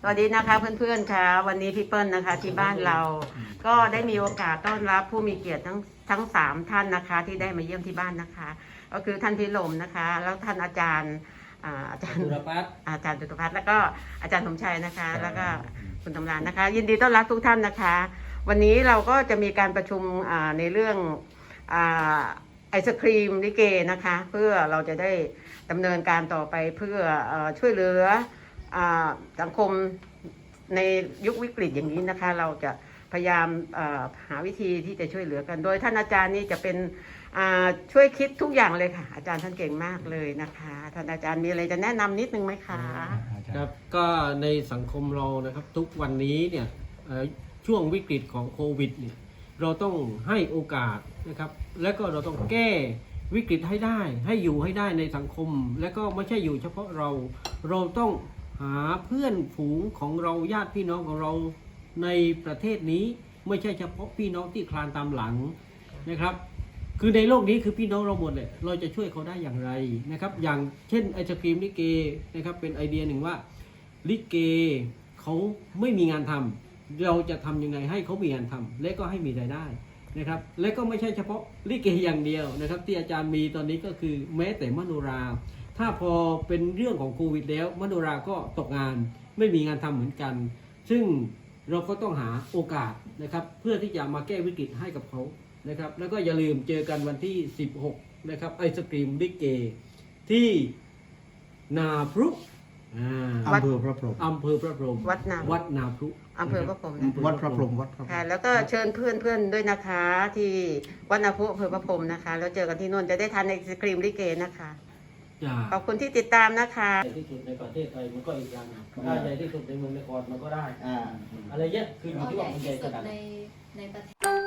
สวัสดีนะคะเพื่อนๆค่ะ วันนี้พี่เปิ้ลนะคะที่บ้านเราก็ได้มีโอกาสต้อนรับผู้มีเกียรติทั้งทั้งสามท่านนะคะที่ได้มาเยี่ยมที่บ้านนะคะ ก็คือท่านพิลมนะคะ แล้วท่านอาจารย์อ่าอาจารย์ดุรพัฒน์อาจารย์ตุตพัฒน์แล้วก็อาจารย์สมชัยนะคะ แล้วก็คุณตำรานนะคะ ยินดีต้อนรับทุกท่านนะคะ วันนี้เราก็จะมีการประชุมอ่าในเรื่องอาไอศครีมลิเกนะคะ เพื่อเราจะได้ดำเนินการต่อไปเพื่อเออช่วยเหลืออา สังคมในยุควิกฤตอย่างนี้นะคะ เราจะพยายามเอ่อหาวิธีที่จะช่วยเหลือกัน โดยท่านอาจารย์นี่จะเป็นอ่าช่วยคิดทุกอย่างเลยค่ะ อาจารย์ท่านเก่งมากเลยนะคะ ท่านอาจารย์มีอะไรจะแนะนำนิดนึงไหมคะครับก็ในสังคมเรานะครับทุกวันนี้เนี่ยเอ่อช่วงวิกฤตของโควิดเนี่ยเราต้องให้โอกาสนะครับ และก็เราต้องแก้วิกฤตให้ได้ ให้อยู่ให้ได้ในสังคม และก็ไม่ใช่อยู่เฉพาะเราเราต้อง หาเพื่อนฝูงของเราญาติพี่น้องของเราในประเทศนี้ไม่ใช่เฉพาะพี่น้องที่คลานตามหลังนะครับ คือในโลกนี้คือพี่น้องเราหมดเลยเราจะช่วยเขาได้อย่างไรนะครับ อย่างเช่นไอศครีมลิเกนะครับเป็นไอเดียหนึ่งว่าลิเกเขาไม่มีงานทำเราจะทำยังไงให้เขามีงานทำและก็ให้มีรายได้นะครับ และก็ไม่ใช่เฉพาะลิเกอย่างเดียวนะครับ ที่อาจารย์มีตอนนี้ก็คือแม้แต่มโนรา ถ้าพอเป็นเรื่องของโควิดแล้วมโนราก็ตกงานไม่มีงานทำเหมือนกัน ซึ่งเราก็ต้องหาโอกาสนะครับ เพื่อที่จะมาแก้วิกฤตให้กับเขานะครับ แล้วก็อย่าลืมเจอกันวันที่ 16 นะครับ ไอศกรีมลิเก ที่นาพรุอ่าวัดอำเภอพระพรหมอำเภอพระพรหมวัดนาวัดนาพรุอำเภอพระพรหมอำเภอวัดพระพรหมวัดพระพรหค่ะมแล้วก็เชิญเพื่อนเพื่อนๆด้วยนะคะ ที่วัดนาพุอำเภอพระพรหมนะคะ แล้วเจอกันที่นู่นจะได้ทานไอศครีมลิเกนะคะ จ้าขอบคุณที่ติดตามนะคะ ใหญ่ที่สุดในประเทศไทยมันก็อีกอย่างหนึ่งถ้าใหญ่ที่สุดในเมืองนครมันก็ได้ อ่า อะไรเงี้ยคืออยู่ที่ว่ามันใหญ่ขสุดนาดไหนในในประเทศ